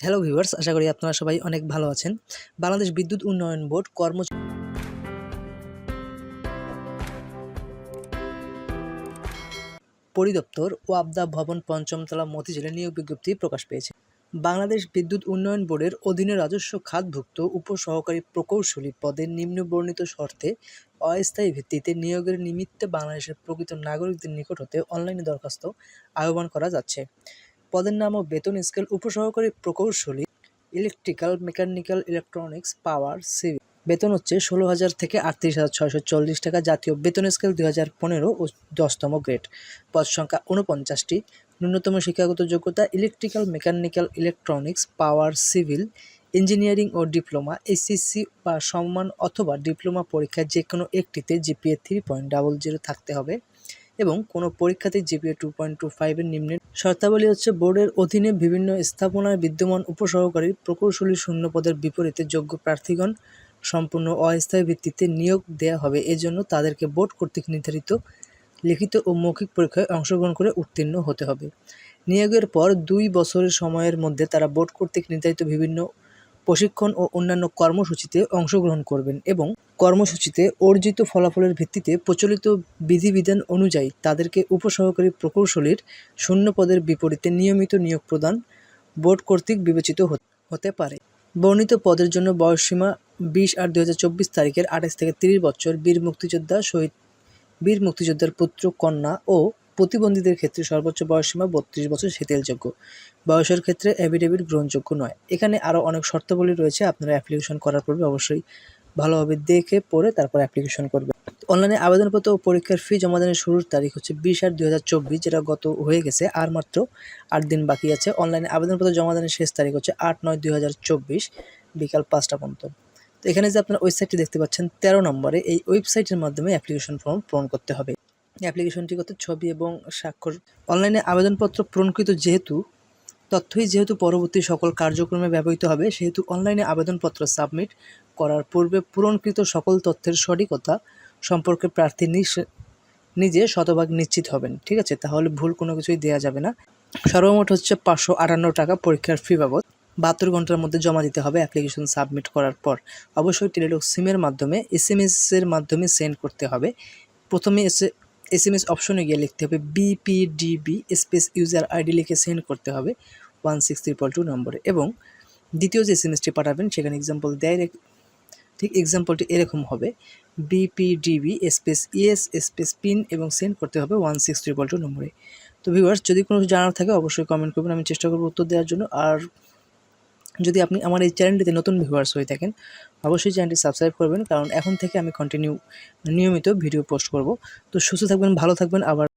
Hello viewers আশা করি আপনারা সবাই অনেক ভালো আছেন। বাংলাদেশ বিদ্যুৎ উন্নয়ন বোর্ড কর্ম পরিদপ্তর ও আবদা ভবন পঞ্চমতলা মতিঝিলে নিয়োগ বিজ্ঞপ্তি প্রকাশ পেয়েছে। বাংলাদেশ বিদ্যুৎ উন্নয়ন বোর্ডের অধীনে রাজস্ব খাতভুক্ত উপসহকারী প্রকৌশলী পদে নিম্নবর্ণিত শর্তে অস্থায়ী ভিত্তিতে নিয়োগের নিমিত্তে বাংলাদেশের প্রকৃত নাগরিকদের নিকট হতে অনলাইনে দরখাস্ত আহ্বান করা যাচ্ছে। পদের নাম ও বেতন স্কেল উপসহকারী প্রকৌশলী, electrical, mechanical, electronics, power, civil. বেতন হচ্ছে ষোলো হাজার থেকে আটত্রিশ হাজার ছয়শো চল্লিশ টাকা জাতীয় বেতন স্কেল দুই হাজার পনেরো ও দশতম গ্রেড। পদ সংখ্যা উনপঞ্চাশটি ন্যূনতম শিক্ষাগত যোগ্যতা electrical, mechanical, electronics, power, civil, engineering ও ডিপ্লোমা, এসএসসি বা সম্মান অথবা ডিপ্লোমা পরীক্ষায় যে কোনো একটিতে GPA three point double zero থাকতে হবে। এবং কোনো পরীক্ষাতে জিপিএ টু পয়েন্ট টু ফাইভের নিম্নের শর্তাবলী হচ্ছে বোর্ডের অধীনে বিভিন্ন স্থাপনায় বিদ্যমান উপসহকারী প্রকৌশলী শূন্য পদের বিপরীতে যোগ্য প্রার্থীগণ সম্পূর্ণ অস্থায়ী ভিত্তিতে নিয়োগ দেওয়া হবে। এজন্য তাদেরকে বোর্ড কর্তৃক নির্ধারিত লিখিত ও মৌখিক পরীক্ষায় অংশগ্রহণ করে উত্তীর্ণ হতে হবে। নিয়োগের পর দুই বছরের সময়ের মধ্যে তারা বোর্ড কর্তৃক নির্ধারিত বিভিন্ন প্রশিক্ষণ ও অন্যান্য কর্মসূচিতে অংশগ্রহণ করবেন এবং কর্মসূচিতে অর্জিত ফলাফলের ভিত্তিতে প্রচলিত বিধিবিধান অনুযায়ী তাদেরকে উপসহকারী প্রকৌশলীর শূন্য পদের বিপরীতে নিয়মিত নিয়োগ প্রদান বোর্ড কর্তৃক বিবেচিত হত- পারে। বর্ণিত পদের জন্য বয়সসীমা বিশ আট দু তারিখের আঠাশ থেকে তিরিশ বছর বীর মুক্তিযোদ্ধা শহীদ বীর মুক্তিযোদ্ধার পুত্র, কন্যা ও প্রতিবন্ধীদের ক্ষেত্রে সর্বোচ্চ বয়সসীমা বত্রিশ বছর শিথিলযোগ্য বয়সের ক্ষেত্রে অ্যাফিডেভিট গ্রহণযোগ্য নয়। এখানে আরও অনেক শর্তাবলী রয়েছে, আপনারা অ্যাপ্লিকেশন করার পূর্বে অবশ্যই ভালোভাবে দেখে পড়ে তারপর অ্যাপ্লিকেশন করবে অনলাইনে আবেদনপত্র ও পরীক্ষার ফি জমা দানের শুরুর তারিখ হচ্ছে বিশ আট দুই চব্বিশ, যেটা গত হয়ে গেছে আর মাত্র আট দিন বাকি আছে। অনলাইনে আবেদনপত্র জমা দানের শেষ তারিখ হচ্ছে আট নয় দুই হাজার চব্বিশ, বিকাল পাঁচটা পর্যন্ত। তো এখানে যে আপনারা ওয়েবসাইটটি দেখতে পাচ্ছেন, তেরো নম্বরে এই ওয়েবসাইটের মাধ্যমে অ্যাপ্লিকেশন ফর্ম পূরণ করতে হবে। অ্যাপ্লিকেশনটি করতে ছবি এবং স্বাক্ষর। অনলাইনে আবেদনপত্র পূরণকৃত যেহেতু, তথ্যই যেহেতু পরবর্তী সকল কার্যক্রমে ব্যবহৃত হবে, সেহেতু অনলাইনে আবেদনপত্র সাবমিট করার পূর্বে পূরণকৃত সকল তথ্যের সঠিকতা সম্পর্কে প্রার্থী নিজে শতভাগ নিশ্চিত হবেন, ঠিক আছে? তাহলে ভুল কোনো কিছুই দেওয়া যাবে না। সর্বমোট হচ্ছে পাঁচশো আটান্ন টাকা পরীক্ষার ফি বাবদ। বাহাত্তর ঘণ্টার মধ্যে জমা দিতে হবে অ্যাপ্লিকেশন সাবমিট করার পর। অবশ্যই টেলিটক সিমের মাধ্যমে, এস এম এর মাধ্যমে সেন্ড করতে হবে। প্রথমে এসে এস এম এস অপশনে গিয়ে লিখতে হবে বিপিডিবি স্পেস ইউজার আইডি লিখে সেন্ড করতে হবে ওয়ান সিক্স ত্রিপল টু নম্বরে। এবং দ্বিতীয় যে এস এম এসটি পাঠাবেন, সেখানে এক্সাম্পল দেয় ঠিক এক্সাম্পলটি এরকম হবে। BPDB space ES space PIN এবং সেন্ড করতে হবে ওয়ান সিক্স ট্রিপল টু নম্বরে। তো ভিউয়ার্স যদি কোনো জানার থাকে, অবশ্যই কমেন্ট করবেন। আমি চেষ্টা করব উত্তর দেওয়ার জন্য। আর যদি আপনি আমার এই চ্যানেলটিতে নতুন ভিউয়ার্স হয়ে থাকেন, অবশ্যই চ্যানেলটি সাবস্ক্রাইব করবেন, কারণ এখন থেকে আমি কন্টিনিউ নিয়মিত ভিডিও পোস্ট করব। তো সুস্থ থাকবেন, ভালো থাকবেন, আবার